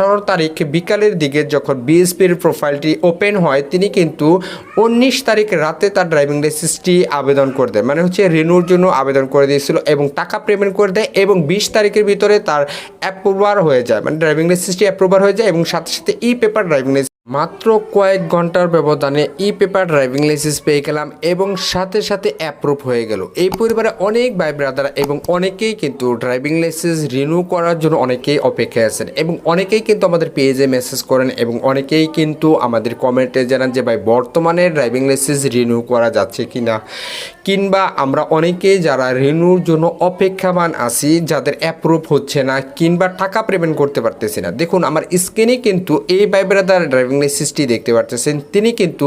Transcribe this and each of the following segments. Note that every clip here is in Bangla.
আঠারো তারিখ বিকালের দিকে যখন বিএসপির প্রোফাইলটি ওপেন হয়, তিনি কিন্তু উনিশ তারিখ রাতে তার ড্রাইভিং লাইসেন্সটি আবেদন করে দেয় মানে হচ্ছে রিনুর জন্য আবেদন করে দিয়েছিল এবং টাকা পেমেন্ট করে দেয় এবং বিশ তারিখের ভিতরে তার অ্যাপ্রুভার হয়ে যায়। মানে ড্রাইভিং লাইসেন্সটি অ্যাপ্রুভার হয়ে যায় এবং সাথে সাথে ই পেপার ড্রাইভিং লাইসেন্স মাত্র কয়েক ঘণ্টার ব্যবধানে ই পেপার ড্রাইভিং লাইসেন্স পেয়ে গেলাম এবং সাথে সাথে অ্যাপ্রুভ হয়ে গেল। এই পরিবারে অনেক ভাই ব্রাদার এবং অনেকেই কিন্তু ড্রাইভিং লাইসেন্স রিনিউ করার জন্য অনেকেই অপেক্ষায় আছেন এবং অনেকেই কিন্তু আমাদের পেজে মেসেজ করেন এবং অনেকেই কিন্তু আমাদের কমেন্টে জানান যে, ভাই, বর্তমানে ড্রাইভিং লাইসেন্স রিনিউ করা যাচ্ছে কি না কিংবা আমরা অনেকেই যারা রিনিউর জন্য অপেক্ষামান আছি, যাদের অ্যাপ্রুভ হচ্ছে না কিংবা টাকা পেমেন্ট করতে পারতেছি না। দেখুন, আমার স্ক্রিনে কিন্তু এই ভাই ব্রাদার ড্রাইভিং লাইসেন্সটি দেখতে পারতেছেন। তিনি কিন্তু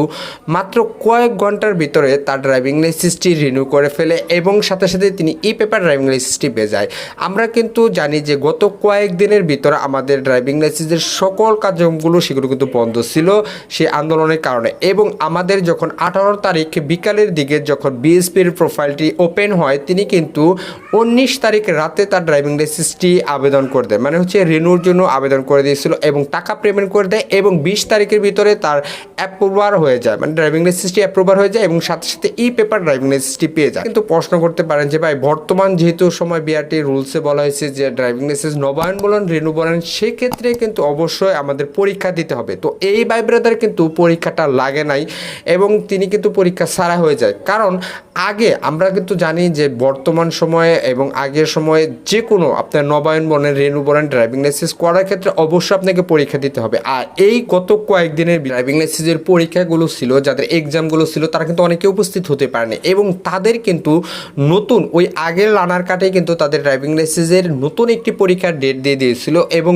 মাত্র কয়েক ঘণ্টার ভিতরে তার ড্রাইভিং লাইসেন্সটি রিনিউ করে ফেলে এবং সাথে সাথে তিনি ই পেপার ড্রাইভিং লাইসেন্সটি বেজায় আমরা কিন্তু জানি যে গত কয়েক দিনের ভিতরে আমাদের ড্রাইভিং লাইসেন্সের সকল কার্যক্রমগুলো সেগুলো কিন্তু বন্ধ ছিল সেই আন্দোলনের কারণে এবং আমাদের যখন আঠারো তারিখ বিকালের দিকে যখন বিএসপির প্রোফাইলটি ওপেন হয়, তিনি কিন্তু উনিশ তারিখ রাতে তার ড্রাইভিং লাইসেন্সটি আবেদন করে দেয়। মানে হচ্ছে রিনুর জন্য আবেদন করে দিয়েছিল এবং টাকা পেমেন্ট করে দেয় এবং বিশ তারিখের ভিতরে তার অ্যাপ্রুভার হয়ে যায়। মানে ড্রাইভিং লাইসেন্সটি অ্যাপ্রুভার হয়ে যায় এবং সাথে সাথে ই পেপার ড্রাইভিং লাইসেন্সটি পেয়ে যায়। কিন্তু প্রশ্ন করতে পারেন যে, ভাই, বর্তমান যেহেতু সময় বিআরটি রুলসে বলা হয়েছে যে ড্রাইভিং লাইসেন্স নবায়ন বলেন রিনু বলেন, সেক্ষেত্রে কিন্তু অবশ্যই আমাদের পরীক্ষা দিতে হবে। তো এই ভাই ব্রাদার কিন্তু পরীক্ষাটা লাগে নাই এবং তিনি কিন্তু পরীক্ষা সারা হয়ে যায়। কারণ আগে আমরা কিন্তু জানি যে, বর্তমান সময়ে এবং আগের সময়ে যে কোনো আপনার নবায়ন বলেন রেনু বলেন ড্রাইভিং লাইসেন্স করার ক্ষেত্রে অবশ্যই আপনাকে পরীক্ষা দিতে হবে। আর এই গত কয়েকদিনের ড্রাইভিং লাইসেন্সের পরীক্ষাগুলো ছিল, যাদের এক্সামগুলো ছিল, তারা কিন্তু অনেকে উপস্থিত হতে পারেনি। এবং তাদের কিন্তু নতুন, ওই আগের লানার কাটে কিন্তু তাদের ড্রাইভিং লাইসেন্সের নতুন একটি পরীক্ষার ডেট দিয়ে দিয়েছিল। এবং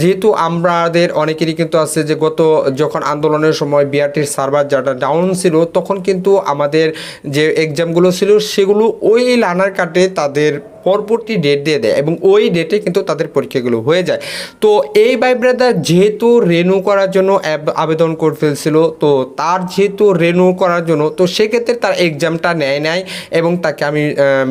যেহেতু আমাদের অনেকেরই কিন্তু আছে যে, গত যখন আন্দোলনের সময় বিআরটির সার্ভার যাটা ডাউন ছিল, তখন কিন্তু আমাদের যে এক্সামগুলো ছিল, সেগুলো ওই লানার কাটে তাদের পরবর্তী ডেট দিয়ে দেয় এবং ওই ডেটে কিন্তু তাদের পরীক্ষাগুলো হয়ে যায়। তো এই ভাই ব্রাদার যেহেতু রেনু করার জন্য আবেদন করে ফেলছিল, তো তার যেহেতু রেনু করার জন্য, তো সেক্ষেত্রে তার এক্সামটা নেয় নাই এবং তাকে আমি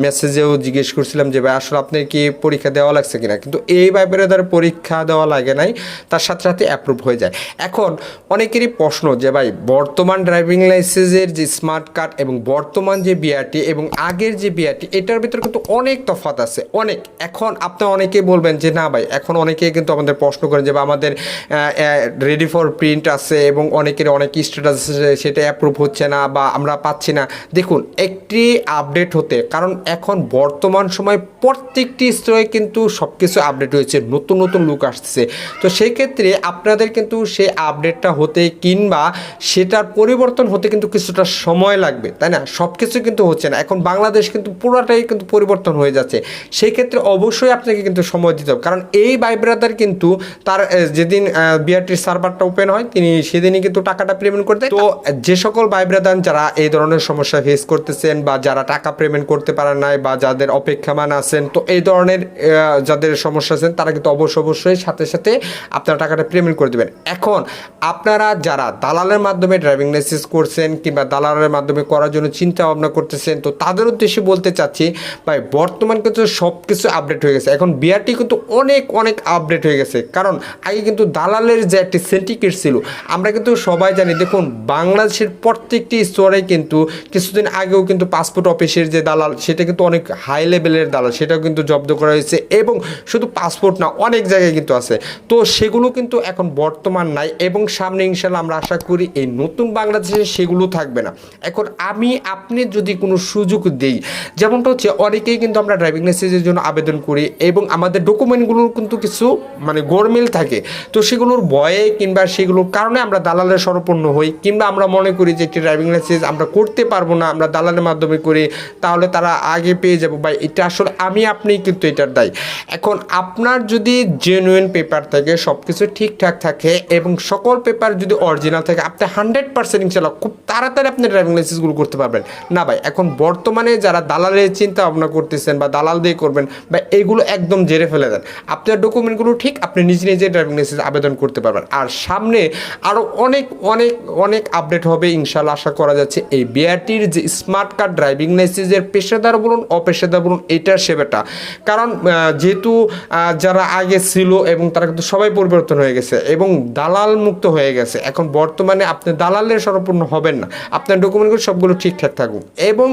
মেসেজেও জিজ্ঞেস করছিলাম যে, ভাই, আসলে আপনার কি পরীক্ষা দেওয়া লাগছে কিনা? কিন্তু এই ভাই ব্রাদার পরীক্ষা দেওয়া লাগে নাই, তার সাথে সাথে অ্যাপ্রুভ হয়ে যায়। এখন অনেকেরই প্রশ্ন যে, ভাই, বর্তমান ড্রাইভিং লাইসেন্সের যে স্মার্ট কার্ড এবং বর্তমান যে বিআরটি এবং আগের যে বিআরটি এটার ভিতরে কিন্তু অনেক তফাৎ আছে। অনেক, এখন আপনি অনেকেই বলবেন যে, না ভাই, এখন অনেকেই কিন্তু আমাদের প্রশ্ন করেন যে আমাদের রেডি ফর প্রিন্ট আছে এবং অনেকের অনেক স্ট্যাটাস সেটা অ্যাপ্রুভ হচ্ছে না বা আমরা পাচ্ছি না। দেখুন, একটি আপডেট হতে, কারণ এখন বর্তমান সময় প্রত্যেকটি স্তরে কিন্তু সব কিছু আপডেট হয়েছে, নতুন নতুন লুক আসছে তো সেই ক্ষেত্রে আপনাদের কিন্তু সেই আপডেটটা হতে কিংবা সেটার পরিবর্তন হতে কিন্তু কিছুটা সময় লাগবে, তাই না? সব কিছু কিন্তু হচ্ছে না। এখন বাংলাদেশ কিন্তু পুরোটাই কিন্তু পরিবর্তন হয়ে যাচ্ছে। সেই ক্ষেত্রে অবশ্যই আপনাকে কিন্তু সময় দিতে হবে। কারণ এই ভাই ব্রাদার কিন্তু তার যেদিন বিআরটির সার্ভারটা ওপেন হয় তিনি সেদিনই কিন্তু টাকাটা পেমেন্ট করতে তো যে সকল ভাই ব্রাদার যারা এই ধরনের সমস্যা ফেস করতেছেন বা যারা টাকা পেমেন্ট করতে পারেন নাই বা যাদের অপেক্ষামান আছেন তো এই ধরনের যাদের সমস্যা আছেন তারা কিন্তু অবশ্যই অবশ্যই সাথে সাথে আপনারা টাকাটা পেমেন্ট করে দেবেন। এখন আপনারা যারা দালালের মাধ্যমে ড্রাইভিং লাইসেন্স করছেন কিংবা দালালের মাধ্যমে করার জন্য চিন্তা ভাবনা করতেছেন তো তাদের উদ্দেশ্যে বলতে চাচ্ছি ভাই বর্তমান কিন্তু সব কিছু আপডেট হয়ে গেছে। এখন বিআরটি কিন্তু অনেক অনেক আপডেট হয়ে গেছে। কারণ আগে কিন্তু দালালের যে একটি সেন্টিকেট ছিল, আমরা কিন্তু সবাই জানি, দেখুন, বাংলাদেশের প্রত্যেকটি স্তরে কিন্তু কিছুদিন আগেও কিন্তু পাসপোর্ট অফিসের যে দালাল, সেটা কিন্তু অনেক হাই লেভেলের দালাল, সেটাও কিন্তু জব্দ করা হয়েছে এবং শুধু পাসপোর্ট না, অনেক জায়গায় কিন্তু আছে। তো সেগুলো কিন্তু এখন বর্তমান নাই এবং সামনে ইনশাল্লাহ আমরা আশা করি এই নতুন বাংলাদেশে সেগুলো থাকবে না। এখন আমি, আপনি যদি কোনো সুযোগ দেই, যেমনটা হচ্ছে, অনেকেই কিন্তু আমরা ড্রাইভিং লাইসেন্সের জন্য আবেদন করি এবং আমাদের ডকুমেন্টগুলোর কিন্তু কিছু মানে গোরমিল থাকে। তো সেগুলোর ভয়ে কিংবা সেগুলোর কারণে আমরা দালালের স্বরপূর্ণ হই, কিংবা আমরা মনে করি যে একটি ড্রাইভিং লাইসেন্স আমরা করতে পারব না, আমরা দালালের মাধ্যমে করি, তাহলে তারা আগে পেয়ে যাব বা এটা আসলে আমি আপনি কিন্তু এটার দায়ী। এখন আপনার যদি জেনুইন পেপার থাকে সব কিছু ঠিকঠাক থাকে এবং সকল পেপার যদি অরিজিনাল থাকে, আপনি হান্ড্রেড পার্সেন্ট ইনশাল্লাহ খুব তাড়াতাড়ি আপনি ড্রাইভিং লাইসেন্সগুলো করতে পারবেন। না ভাই, এখন বর্তমানে যারা দালালের চিন্তা ভাবনা করতেছেন বা দালাল দিয়ে করবেন, বা এগুলো একদম জেরে ফেলে দেন। আপনার ডকুমেন্টগুলো ঠিক, আপনি নিজে নিজে ড্রাইভিং লাইসেন্স আবেদন করতে পারবেন। আর সামনে আরও অনেক অনেক অনেক আপডেট হবে ইনশাল্লাহ আশা করা যাচ্ছে। এই বিআরটির যে স্মার্ট কার্ড ড্রাইভিং লাইসেন্সের পেশাদার বলুন, অপেশাদার বলুন, এটার সে বেটা কারণ যেহেতু যারা আগে ছিল এবং তারা কিন্তু সবাই পরিবর্তন হয়ে গেছে এবং দালাল মুক্ত হয়ে গেছে। এখন বর্তমানে আপনি দালালের সরপূর্ণ হবেন না। আপনার ডকুমেন্টগুলো সবগুলো ঠিকঠাক থাকুক। এবং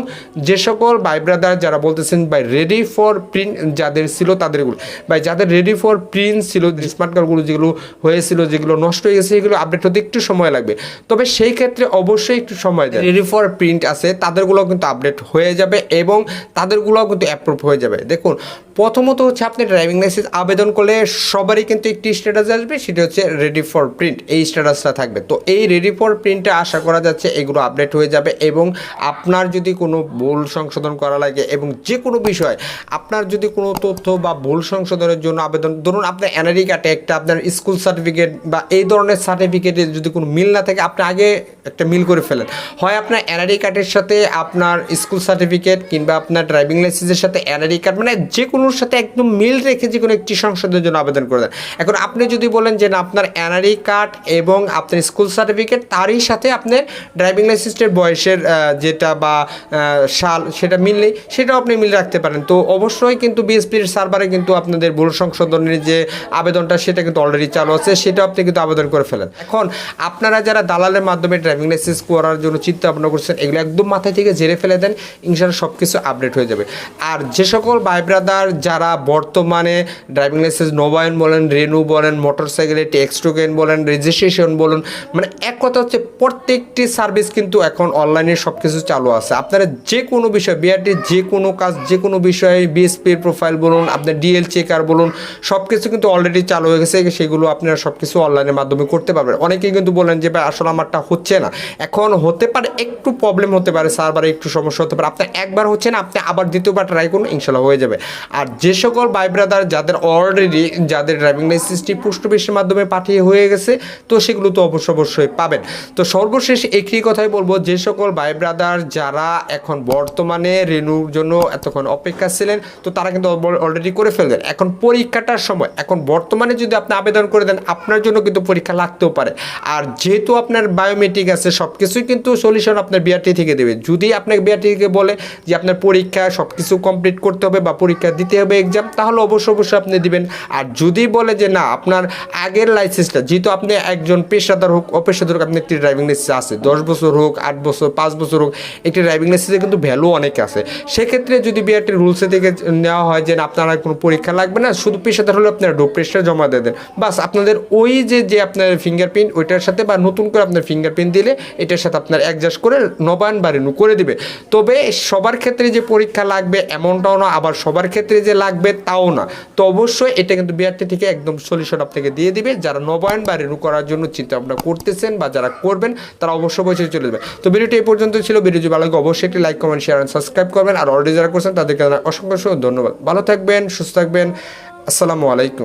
যে সকল ভাই ব্রাদার যারা বলতেছেন, ভাই রেডি ফর প্রিন্ট যাদের ছিল তাদেরগুলো। ভাই, যাদের রেডি ফর প্রিন্ট ছিল স্মার্ট কার্ডগুলো যেগুলো হয়েছিল, যেগুলো নষ্ট হয়ে গেছে, সেগুলো আপডেট হতে একটু সময় লাগবে। তবে সেই ক্ষেত্রে অবশ্যই একটু সময় দেয় রেডি ফর প্রিন্ট আছে তাদেরগুলো কিন্তু আপডেট হয়ে যাবে এবং তাদেরগুলোও কিন্তু অ্যাপ্রুভ হয়ে যাবে। দেখুন প্রথমত হচ্ছে আপনি ড্রাইভিং লাইসেন্স আবেদন করলে সবারই কিন্তু একটি স্ট্যাটাস আসবে, সেটা হচ্ছে রেডি ফর প্রিন্ট এই স্ট্যাটাসটা থাকবে। তো এই রেডি ফর প্রিন্টে আশা করা যাচ্ছে এগুলো আপডেট হয়ে যাবে এবং আপনার যদি কোনো ভুল সংশোধন করা লাগে এবং যে কোনো বিষয়, আপনার যদি কোনো তথ্য বা ভুল সংশোধনের জন্য আবেদন, ধরুন আপনার এনআরই কার্ডে একটা আপনার স্কুল সার্টিফিকেট বা এই ধরনের সার্টিফিকেটে যদি কোনো মিল না থাকে, আপনি আগে একটা মিল করে ফেলেন। হয় আপনার এনআরই কার্ডের সাথে আপনার স্কুল সার্টিফিকেট কিংবা আপনার ড্রাইভিং লাইসেন্সের সাথে এনআরই কার্ড মানে যে কোনোর সাথে একদম মিল রেখে যে কোনো একটি সংশোধনের জন্য আবেদন করে দেন। এখন আপনি যদি বলেন যে না, আপনার এনআরই কার্ড এবং আপনার স্কুল সার্টিফিকেট, তারই সাথে আপনার ড্রাইভিং লাইসেন্সের বয়সের যেটা বা সাল, সেটা মিললেই সেটাও আপনি মিল রাখতে পারেন। তো অবশ্যই কিন্তু বিএসপির সার্ভারে কিন্তু আপনাদের ভুল সংশোধনের যে আবেদনটা, সেটা কিন্তু অলরেডি চালু আছে, সেটাও আপনি কিন্তু আবেদন করে ফেলেন। এখন আপনারা যারা দালালের মাধ্যমে ড্রাইভিং লাইসেন্স করার জন্য চিন্তা ভাবনা করছেন, এগুলো একদম মাথায় থেকে জেরে ফেলে দেন ইনশাল্লাহ সব কিছু আপডেট হয়ে যাবে। আর যে সকল ভাই ব্রাদার যারা বর্তমানে ড্রাইভিং লাইসেন্স নবায়ন বলেন, রেনু বলেন মোটর সাইকেলের ট্যাক্স টোকেন বলেন রেজিস্ট্রেশন বলুন মানে এক কথা হচ্ছে প্রত্যেকটি সার্ভিস কিন্তু এখন অনলাইনে সব কিছু চালু আছে। আপনারা যে কোনো বিষয় বিআরটির যে কোনো কাজ যে কোনো বিষয়ে বিএসপির প্রোফাইল বলুন, আপনার ডিএল চেকার বলুন সব কিছু কিন্তু অলরেডি চালু হয়ে গেছে, সেগুলো আপনারা সব কিছু অনলাইনের মাধ্যমে করতে পারবেন। অনেকেই কিন্তু বলেন যে, ভাই, আসলে আমারটা হচ্ছে না। এখন হতে পারে, একটু প্রবলেম হতে পারে সার্ভারে একটু সমস্যা হতে পারে। আপনার একবার হচ্ছে না, আপনি আবার দ্বিতীয়বার ট্রাই করুন, ইনশাল্লাহ হয়ে যাবে। আর যে সকল ভাই ব্রাদার যাদের অলরেডি যাদের ড্রাইভিং লাইসেন্সটি পোস্ট অফিসের মাধ্যমে পাঠিয়ে হয়ে গেছে, তো সেগুলো তো অবশ্য অবশ্যই পাবেন। তো সর্বশেষ একই কথাই বলব, যে সকল ভাই ব্রাদার যারা এখন বর্তমানে রেনুর জন্য এতক্ষণ অপেক্ষা ছিলেন, তো তারা কিন্তু অলরেডি করে ফেলবেন এখন পরীক্ষাটার সময়, এখন বর্তমানে যদি আপনি আবেদন করে দেন, আপনার জন্য কিন্তু পরীক্ষা লাগতেও পারে। আর যেহেতু আপনার বায়োমেট্রিক আছে সব কিছুই কিন্তু সলিউশন আপনার বিআরটি থেকে দেবে। যদি আপনাকে বিআরটি থেকে বলে যে আপনার পরীক্ষা সব কিছু কমপ্লিট করতে হবে বা পরীক্ষা দিতে হবে এক্সাম তাহলে অবশ্য অবশ্যই আপনি দিবেন। আর যদি বলে যে না, আপনার আগের লাইসেন্সটা যেহেতু আপনি একজন পেশাদার হোক, অপেশাদার হোক, আপনি একটি ড্রাইভিং লাইসেন্স আছে, দশ বছর হোক, আট বছর, পাঁচ বছর হোক, একটি ড্রাইভিং লাইসেন্সের কিন্তু ভ্যালু অনেক আছে। সেক্ষেত্রে যদি বিআরটি রুলসে থেকে নেওয়া হয় যে আপনার কোনো পরীক্ষা লাগবে না, শুধু পেশাদার হলে আপনারা ডোপ টেস্টটা জমা দিয়ে দেন। বাস, আপনাদের ওই যে যে আপনার ফিঙ্গারপ্রিন্ট ওইটার সাথে বা নতুন করে আপনার ফিঙ্গারপ্রিন্ট দিলে, এটার সাথে আপনার অ্যাডজাস্ট করে নবায়ন বা রিনিউ করে দিবে। তবে সবার ক্ষেত্রে যে পরীক্ষা লাগবে, এমনটাও না, আবার সবার ক্ষেত্রে যে লাগবে তাও না। তো অবশ্যই এটা কিন্তু বিআরটি থেকে একদম সলিউশন আপনাকে দিয়ে দিবে। যারা নবায়ন বা রিনিউ করার জন্য চিন্তা ভাবনা করতেছেন বা যারা করবেন, তারা অবশ্যই বসে চলে যাবে। তো ভিডিওটি এই পর্যন্ত ছিল। ভিডিও যদি ভালো লাগে, অবশ্যই একটি লাইক কমেন্ট শেয়ার সাবস্ক্রাইব করবেন। আর অলরেডি যারা করছেন, তাদেরকে অসংখ্য ধন্যবাদ। ভালো থাকবেন, সুস্থ থাকবেন। আসসালামু আলাইকুম।